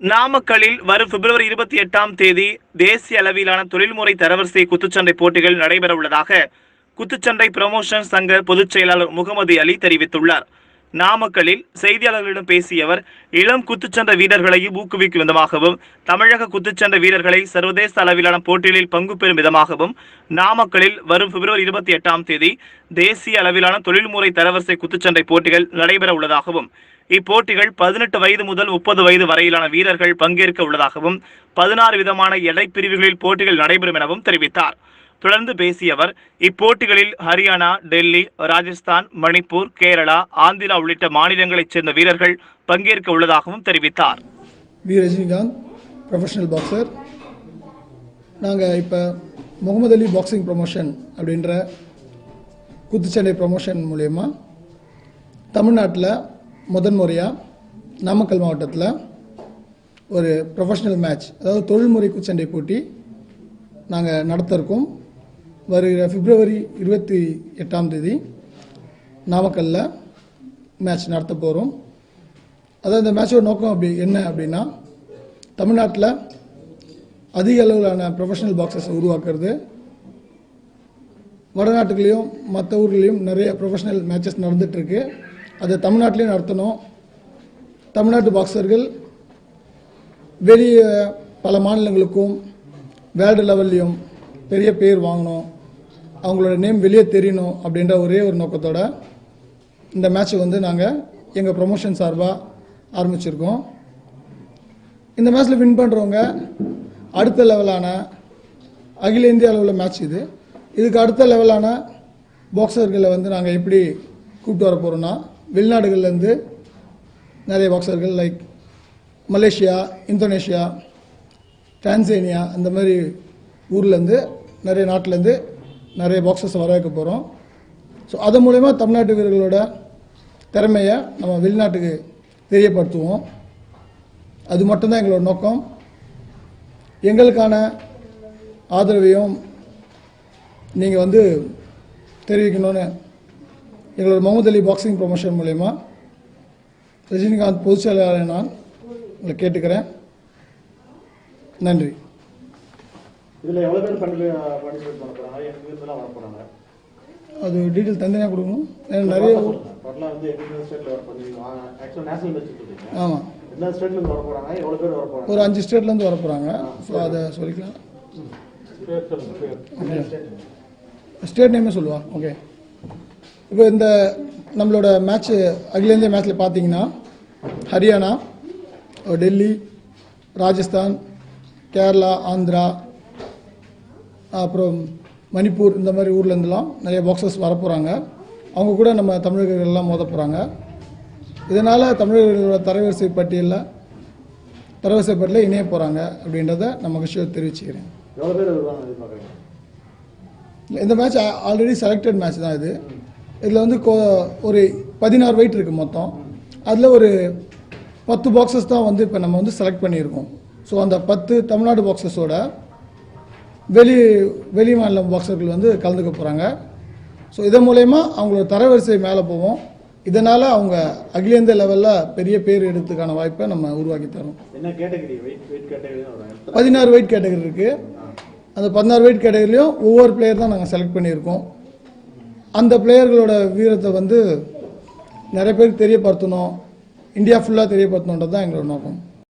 நாமக்கலில் வரும் பிப்ரவரி இருபத்தி எட்டாம் தேதி தேசிய அளவிலான தொழில்முறை தரவரிசை குத்துச்சண்டை போட்டிகள் நடைபெற உள்ளதாக குத்துச்சண்டை பிரமோஷன் சங்க பொதுச் செயலாளர் முகமது அலி தெரிவித்துள்ளார். நாமக்கலில் செய்தியாளர்களிடம் பேசிய அவர் இளம் குத்துச்சண்டை வீரர்களையும் ஊக்குவிக்கும் விதமாகவும் தமிழக குத்துச்சண்டை வீரர்களை சர்வதேச அளவிலான போட்டிகளில் பங்கு பெறும் விதமாகவும் நாமக்கலில் வரும் பிப்ரவரி இருபத்தி எட்டாம் தேதி தேசிய அளவிலான தொழில்முறை தரவரிசை குத்துச்சண்டை போட்டிகள் நடைபெற உள்ளதாகவும் இப்போட்டிகள் பதினெட்டு வயது முதல் முப்பது வயது வரையிலான வீரர்கள் பங்கேற்க உள்ளதாகவும் பதினாறு விதமான எடை பிரிவுகளில் போட்டிகள் நடைபெறும் எனவும் தெரிவித்தார். தொடர்ந்து பேசிய அவர் இப்போட்டிகளில் ஹரியானா டெல்லி ராஜஸ்தான் மணிப்பூர் கேரளா ஆந்திரா உள்ளிட்ட மாநிலங்களைச் சேர்ந்த வீரர்கள் பங்கேற்க உள்ளதாகவும் தெரிவித்தார். வி ரஜினிகாந்த் ப்ரொஃபஷனல் பாக்ஸர் நாங்கள் இப்போ முகமது அலி பாக்ஸிங் ப்ரொமோஷன் அப்படின்ற குத்துச்சண்டை ப்ரொமோஷன் மூலயமா தமிழ்நாட்டில் முதன் முறையாக நாமக்கல் மாவட்டத்தில் ஒரு ப்ரொஃபஷ்னல் மேட்ச் அதாவது தொழில்முறை குச்சண்டை போட்டி நாங்கள் நடத்த இருக்கோம் வருகிற பிப்ரவரி இருபத்தி எட்டாம் தேதி நாமக்கல்லில் மேட்ச் நடத்த போகிறோம் அதாவது இந்த மேட்சோட நோக்கம் அப்படி என்ன அப்படின்னா தமிழ்நாட்டில் அதிக அளவிலான ப்ரொஃபஷனல் பாக்ஸஸ் உருவாக்குறது. வடநாட்டுகளையும் மற்ற ஊர்களையும் நிறைய ப்ரொஃபஷனல் மேட்சஸ் நடந்துகிட்ருக்கு அதை தமிழ்நாட்டிலையும் நடத்தணும் தமிழ்நாட்டு பாக்ஸர்கள் வெளியே பல மாநிலங்களுக்கும் வேர்ல்டு லெவல்லையும் பெரிய பேர் வாங்கணும். அவங்களோட நேம் வெளியே தெரியணும் அப்படின்ற ஒரே ஒரு நோக்கத்தோட இந்த மேட்ச்சை வந்து நாங்கள் எங்கள் ப்ரொமோஷன் சார்பாக ஆரம்பிச்சிருக்கோம். இந்த மேட்ச்சில் வின் பண்ணுறவங்க அடுத்த லெவலான அகில இந்திய அளவில் மேட்ச் இது. இதுக்கு அடுத்த லெவலான பாக்ஸர்களை வந்து நாங்கள் எப்படி கூப்பிட்டு வர போகிறோன்னா வெளிநாடுகள்லேருந்து நிறைய பாக்ஸர்கள் லைக் மலேசியா இந்தோனேஷியா டான்சேனியா அந்த மாதிரி ஊர்லேருந்து நிறைய நாட்டிலேருந்து நிறைய பாக்ஸஸ் வர வைக்க போகிறோம் ஸோ அது மூலயமா தமிழ்நாட்டு வீரர்களோட திறமையை நம்ம வெளிநாட்டுக்கு தெரியப்படுத்துவோம். அது மட்டும்தான் எங்களோட நோக்கம். எங்களுக்கான ஆதரவையும் நீங்கள் வந்து தெரிவிக்கணும்னு எங்களோட முகமது அலி பாக்ஸிங் ப்ரொமோஷன் மூலயமா ரஜினிகாந்த் பொதுச் செயலாளர் நான் உங்களை கேட்டுக்கிறேன். நன்றி. இதுல எவ்வளவு பேர் பார்ட்டிசிபேட் பண்ண வர அது டீட்டெயில் தனியாக கொடுக்கணும். ஏன்னா நிறைய டோட்டலா வந்து எங்க ஸ்டேட்ல வர போறீங்க. ஆக்சுவலா நேஷனல் மேட்ச் சொல்றீங்க ஆமாம் எந்த ஸ்டேட்ல இருந்து வர பேர் ஒரு அஞ்சு ஸ்டேட்லேருந்து வர போகிறாங்க ஸோ அதை சொல்லிக்கலாம். ஸ்டேட் நேமே சொல்லுவா? ஓகே இப்போ இந்த நம்மளோட மேட்ச்சு அகில இந்திய மேட்ச்சில் பார்த்தீங்கன்னா ஹரியானா டெல்லி ராஜஸ்தான் கேரளா ஆந்திரா அப்புறம் மணிப்பூர் இந்த மாதிரி ஊர்லேருந்துலாம் நிறைய பாக்ஸஸ் வரப்போகிறாங்க அவங்க கூட நம்ம தமிழர்கள்லாம் மோத போகிறாங்க இதனால் தமிழர்களோட தரவரிசை பட்டியலில் தரவரிசை பட்டியலில் இணைய போகிறாங்க அப்படின்றத நம்ம மகிழ்ச்சியோடு தெரிவிச்சுக்கிறேன். இந்த மேட்ச் ஆல்ரெடி செலக்டட் மேட்ச் தான் இது. இதில் வந்து கோ- ஒரு பதினாறு வெயிட் இருக்குது மொத்தம். அதில் ஒரு பத்து பாக்ஸஸ் தான் வந்து இப்போ நம்ம வந்து செலக்ட் பண்ணியிருக்கோம். ஸோ அந்த பத்து தமிழ்நாடு பாக்ஸஸோட வெளி வெளி மாநில பாக்ஸர்கள் வந்து கலந்துக்க போகிறாங்க ஸோ இதன் மூலயமா அவங்களோட தரவரிசை மேலே போவோம். இதனால் அவங்க அகில இந்திய லெவலில் பெரிய பேர் எடுத்துக்கான வாய்ப்பை நம்ம உருவாக்கி தரோம். பதினாறு வெயிட் கேட்டகரி இருக்குது அந்த பதினாறு வெயிட் கேட்டகரிலையும் ஒவ்வொரு பிளேயர் தான் நாங்கள் செலக்ட் பண்ணியிருக்கோம். அந்த பிளேயர்களோட வீரத்தை வந்து நிறைய பேருக்கு தெரியப்படுத்தணும். இந்தியா ஃபுல்லாக தெரியப்படுத்தணுன்றது தான் எங்களோட நோக்கம்.